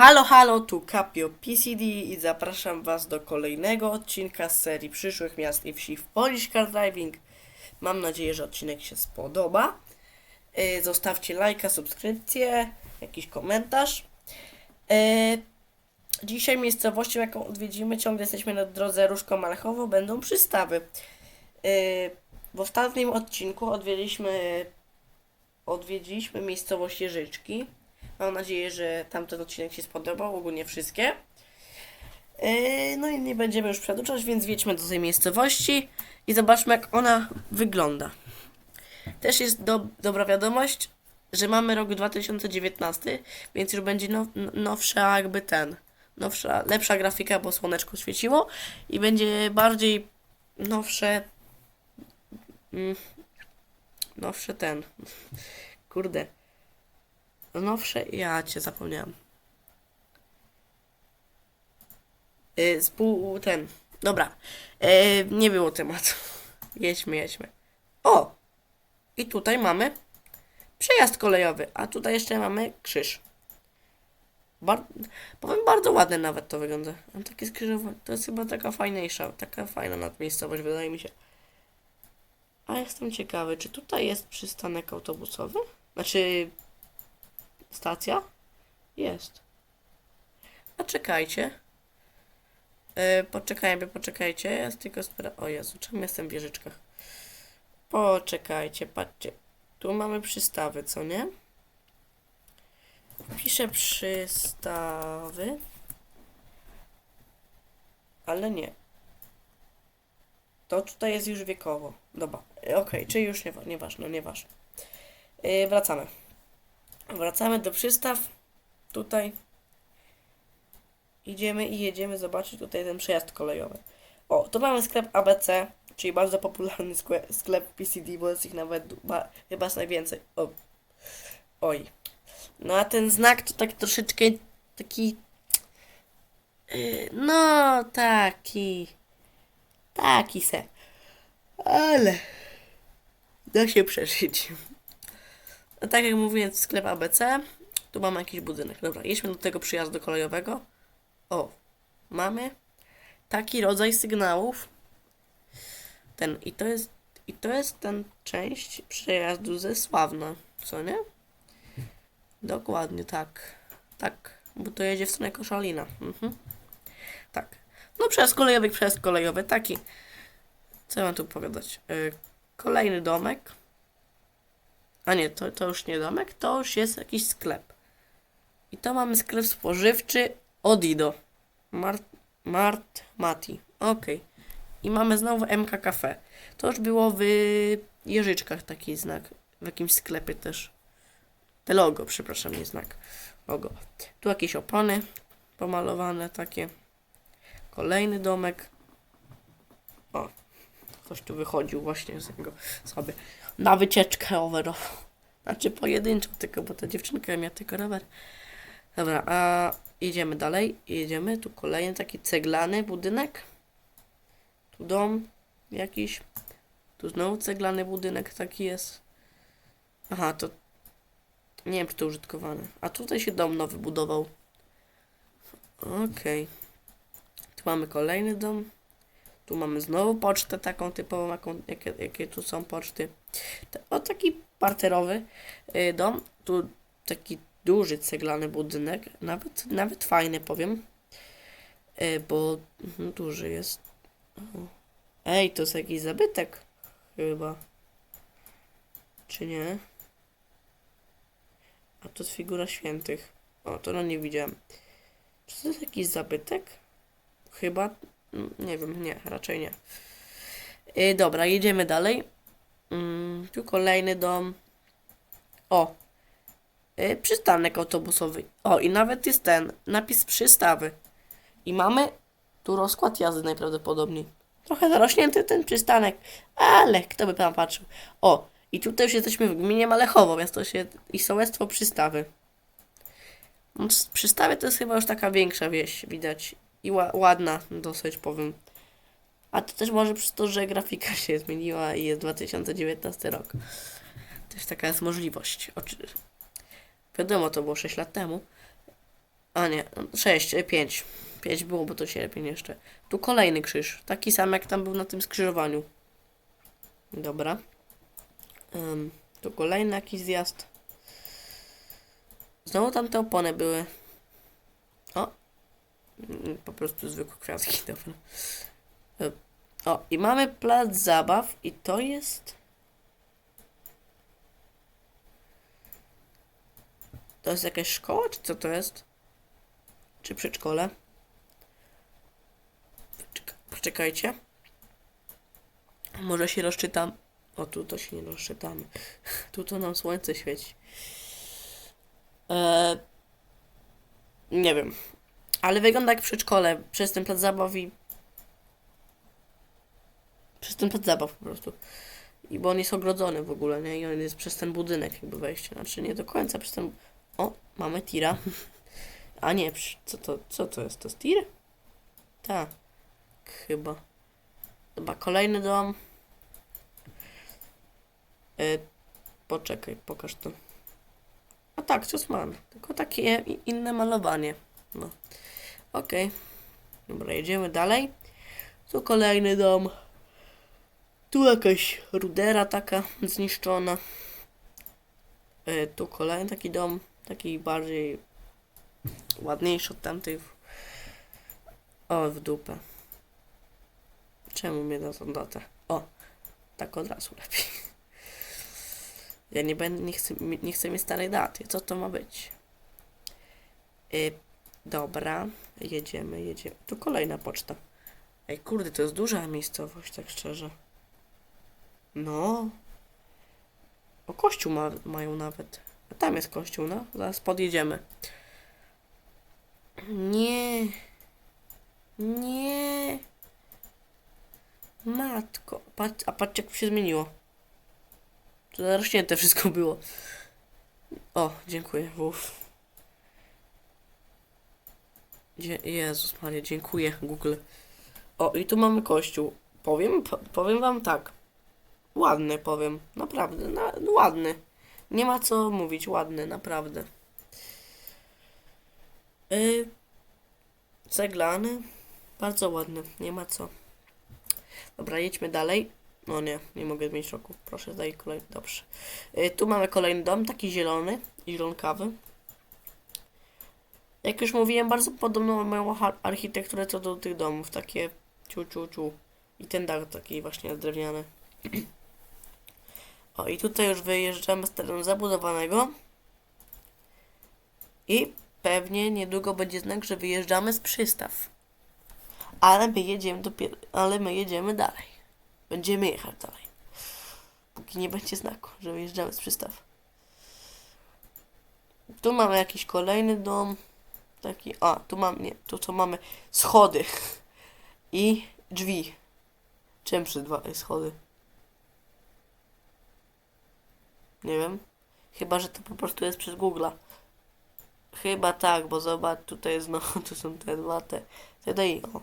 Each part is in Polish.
Halo, halo, tu Capio PCD i zapraszam Was do kolejnego odcinka z serii przyszłych miast i wsi w Polish Car Driving. Mam nadzieję, że odcinek się spodoba. Yy, Zostawcie lajka, subskrypcję, jakiś komentarz. Yy, Dzisiaj miejscowością, jaką odwiedzimy, ciągle jesteśmy na drodze Różko Malechowo, będą przystawy. Yy, W ostatnim odcinku odwiedziliśmy, odwiedziliśmy miejscowość Jeżyczki. Mam nadzieję, że tamten odcinek się spodobał, ogólnie wszystkie. Yy, No i nie będziemy już przedłużać, więc wjedźmy do tej miejscowości i zobaczmy, jak ona wygląda. Też jest do, dobra wiadomość, że mamy rok 2019, więc już będzie now, nowsza jakby ten, nowsza, lepsza grafika, bo słoneczko świeciło i będzie bardziej nowsze, mm, nowsze ten, kurde, nowsze, ja cię zapomniałem. Yy, spół, ten, dobra, yy, nie było tematu, jedźmy, jedźmy. O! I tutaj mamy przejazd kolejowy, a tutaj jeszcze mamy krzyż. Bar powiem, bardzo ładnie nawet to wygląda. Mam takie skrzyżowanie. To jest chyba taka fajniejsza, taka fajna nadmiejscowość, wydaje mi się. A jestem ciekawy, czy tutaj jest przystanek autobusowy? Znaczy, stacja? Jest. A czekajcie. Yy, poczekajmy, poczekajcie. Jest tylko spra... O Jezu, czemu jestem w wieżyczkach? Poczekajcie, patrzcie. Tu mamy przystawy, co nie? Piszę przystawy. Ale nie. To tutaj jest już wiekowo. Dobra, e, okej, czyli już nie, nieważne, nieważne. Yy, wracamy. Wracamy do przystaw. Tutaj. Idziemy i jedziemy zobaczyć tutaj ten przejazd kolejowy. O, tu mamy sklep ABC, czyli bardzo popularny skle- sklep PCD, bo jest ich nawet ba- chyba z najwięcej. O. Oj. No a ten znak to tak troszeczkę taki. yy, No, taki. Taki se. Ale. Da się przeżyć. Tak jak mówiłem, sklep ABC. Tu mamy jakiś budynek. Dobra, jedźmy do tego przyjazdu kolejowego. O, mamy taki rodzaj sygnałów. Ten, i to jest, i to jest ten część przejazdu ze Sławna, co nie? Dokładnie, tak. Tak, bo to jedzie w stronę Koszalina. Mhm. Tak. No przejazd kolejowy, przejazd kolejowy, taki. Co mam tu pogadać? Yy, kolejny domek. A nie, to, to już nie domek, to już jest jakiś sklep. I to mamy sklep spożywczy Odido. Mart, Mart Mati. Okej. I mamy znowu MK Cafe. To już było w Jeżyczkach taki znak. W jakimś sklepie też. Te logo, przepraszam, nie znak. Logo. Tu jakieś opony pomalowane takie. Kolejny domek. O. Ktoś tu wychodził właśnie z niego sobie na wycieczkę rowerową. Znaczy pojedynczo tylko, bo ta dziewczynka miała tylko rower. Dobra, a jedziemy dalej. Jedziemy. Tu kolejny taki ceglany budynek. Tu dom jakiś. Tu znowu ceglany budynek taki jest. Aha, to nie wiem, czy to użytkowane. A tutaj się dom nowy budował. Okej. Tu mamy kolejny dom. Tu mamy znowu pocztę taką typową, jaką, jakie, jakie tu są poczty. O, taki parterowy y, dom. Tu taki duży ceglany budynek. Nawet, nawet fajny, powiem. Y, bo mhm, duży jest. Ej, to jest jakiś zabytek. Chyba. Czy nie? A to jest figura świętych. O, to no nie widziałem. Czy to jest jakiś zabytek? Chyba. Nie wiem, nie, raczej nie. Yy, dobra, jedziemy dalej. Mm, tu kolejny dom. O. Yy, przystanek autobusowy. O, i nawet jest ten napis przystawy. I mamy tu rozkład jazdy najprawdopodobniej. Trochę zarośnięty ten przystanek, ale kto by tam patrzył. O, i tutaj już jesteśmy w gminie Malechowo, więc to się i sołectwo przystawy. Przystawy to jest chyba już taka większa wieś, widać. I ła, ładna, dosyć powiem. A to też może przez to, że grafika się zmieniła i jest 2019 rok. Też taka jest możliwość. Oczy... Wiadomo, to było 6 lat temu. A nie, 6, 5. 5 było, bo to sierpień jeszcze. Tu kolejny krzyż. Taki sam jak tam był na tym skrzyżowaniu. Dobra. Ym, tu kolejny jakiś zjazd. Znowu tam te opony były. Mm, Po prostu zwykłe kwiatki, dobra. Y, O, i mamy plac zabaw i to jest... To jest jakaś szkoła, czy co to jest? Czy przedszkole? Poczeka- Poczekajcie. Może się rozczytam. O, tu to się nie rozczytamy. Tu to nam słońce świeci. Eee, nie wiem. Ale wygląda jak przedszkole. Przez ten plac zabaw i... Przez ten plac zabaw po prostu. I bo on jest ogrodzony w ogóle, nie? I on jest przez ten budynek jakby wejście. Znaczy nie do końca przez ten... O, mamy tira. A nie, co to, co to jest? To jest tir? Tak. Chyba. Dobra, kolejny dom. Y, poczekaj, pokaż to. A tak, Ciosman. Tylko takie inne malowanie. No. Okej. Dobra, jedziemy dalej. Tu kolejny dom. Tu jakaś rudera taka zniszczona. Y, tu kolejny taki dom. Taki bardziej ładniejszy od tamtych. O, w dupę. Czemu mnie na tą datę? O, tak od razu lepiej. Ja nie będę, nie chcę, nie chcę mieć starej daty. Co to ma być? Y, dobra, jedziemy, jedziemy. Tu kolejna poczta. Ej, kurde, to jest duża miejscowość, tak szczerze. No. O, kościół ma, mają nawet. A tam jest kościół, no. Zaraz podjedziemy. Nie. Nie. Matko. Patrz, a patrz jak się zmieniło. To zarośnięte wszystko było. O, dziękuję. Uff. Dzie Jezus Maria, dziękuję Google. O, i tu mamy kościół. Powiem, po powiem wam tak. Ładny, powiem. Naprawdę, na ładny. Nie ma co mówić, ładny, naprawdę. Yy, ceglany. Bardzo ładny, nie ma co. Dobra, jedźmy dalej. No nie, nie mogę zmienić roku. Proszę, daj kolejny. Dobrze. Y, tu mamy kolejny dom, taki zielony, zielonkawy. Jak już mówiłem, bardzo podobną mają architekturę co do tych domów. Takie ciu, ciu, ciu. I ten dach taki właśnie drewniany. O, i tutaj już wyjeżdżamy z terenu zabudowanego. I pewnie niedługo będzie znak, że wyjeżdżamy z przystaw. Ale my jedziemy dopiero, ale my jedziemy dalej. Będziemy jechać dalej. Póki nie będzie znaku, że wyjeżdżamy z przystaw. Tu mamy jakiś kolejny dom. Taki, a, tu mam, nie, tu co mamy schody i drzwi. Czym przy dwa schody? Nie wiem. Chyba, że to po prostu jest przez Google'a. Chyba tak, bo zobacz, tutaj jest, no, tu są te dwa, te, te daj, o.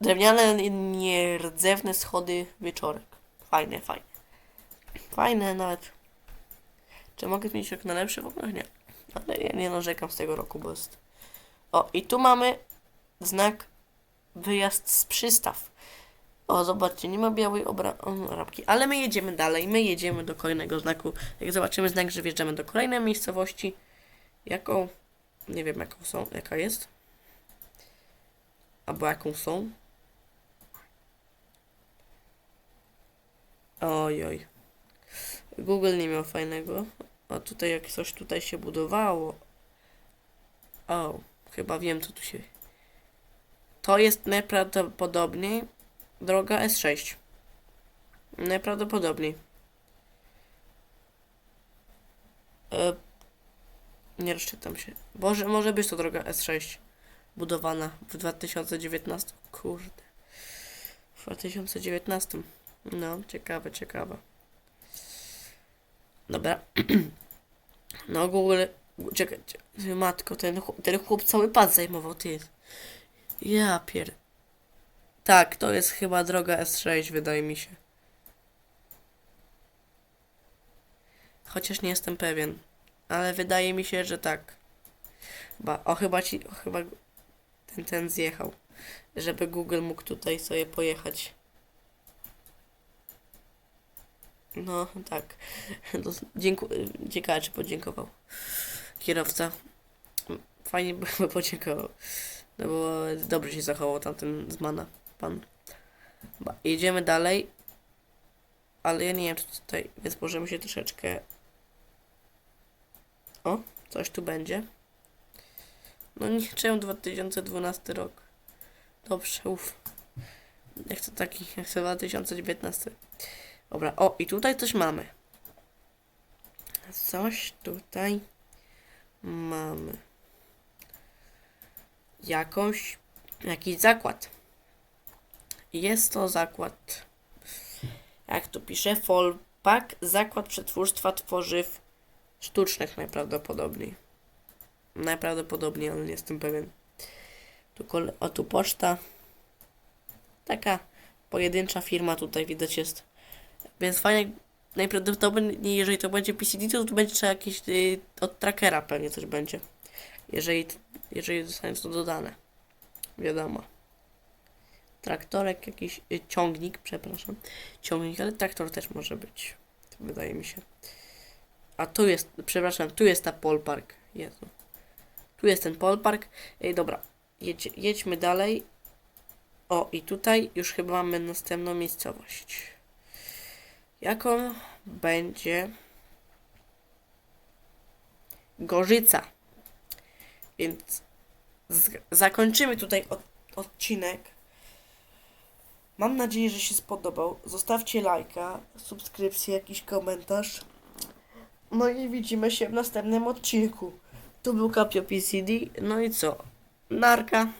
Drewniane, nierdzewne schody wieczorek. Fajne, fajne. Fajne nawet. Czy mogę zmienić rok na lepszy? W ogóle nie. Ale ja nie narzekam z tego roku, bo jest... O, i tu mamy znak wyjazd z przystaw. O, zobaczcie, nie ma białej obra. Ale my jedziemy dalej, my jedziemy do kolejnego znaku. Jak zobaczymy znak, że wjeżdżamy do kolejnej miejscowości, jaką, nie wiem jaką są, jaka jest, albo jaką są. Oj, oj. Google nie miał fajnego. A tutaj jak coś tutaj się budowało. O, chyba wiem co tu się... To jest najprawdopodobniej droga S6. Najprawdopodobniej. E, nie rozczytam się. Boże, może być to droga S6. Budowana w 2019. Kurde. W 2019. No, ciekawe, ciekawe. Dobra. No Google... Czekaj, czekaj. matko, ten, ten chłop cały pad zajmował, ty. Ja pier... Tak, to jest chyba droga S6, wydaje mi się. Chociaż nie jestem pewien. Ale wydaje mi się, że tak. Chyba, o chyba ci, o, chyba ten, ten zjechał. Żeby Google mógł tutaj sobie pojechać. No, tak. Dos- Dziękuję. Podziękował. Kierowca. Fajnie by podziękował. No bo dobrze się zachował tamten zmana. Pan. Ba, jedziemy dalej. Ale ja nie wiem, czy tutaj, więc możemy się troszeczkę... O, coś tu będzie. No nie, czemu 2012 rok? Dobrze, uff. Ja chcę taki, ja chcę 2019. Dobra, o i tutaj coś mamy. Coś tutaj mamy. Jakąś, jakiś zakład. Jest to zakład, jak tu pisze, Folpak, zakład przetwórstwa tworzyw sztucznych najprawdopodobniej. Najprawdopodobniej, ale nie jestem pewien. Tu o tu poczta. Taka pojedyncza firma tutaj widać jest. Więc fajnie, najprawdopodobniej jeżeli to będzie PCD, to tu będzie trzeba jakieś y, od trackera pewnie coś będzie. Jeżeli, jeżeli zostanie to dodane. Wiadomo. Traktorek, jakiś y, ciągnik, przepraszam. Ciągnik, ale traktor też może być. Wydaje mi się. A tu jest, przepraszam, tu jest ta Polpark. Jezu. Tu jest ten Polpark. Ej, dobra, jedź, jedźmy dalej. O, i tutaj już chyba mamy następną miejscowość. Jaką będzie Gorzyca. Więc zakończymy tutaj od, odcinek. Mam nadzieję, że się spodobał. Zostawcie lajka, subskrypcję, jakiś komentarz. No i widzimy się w następnym odcinku. Tu był Kapio PCD. No i co? Narka.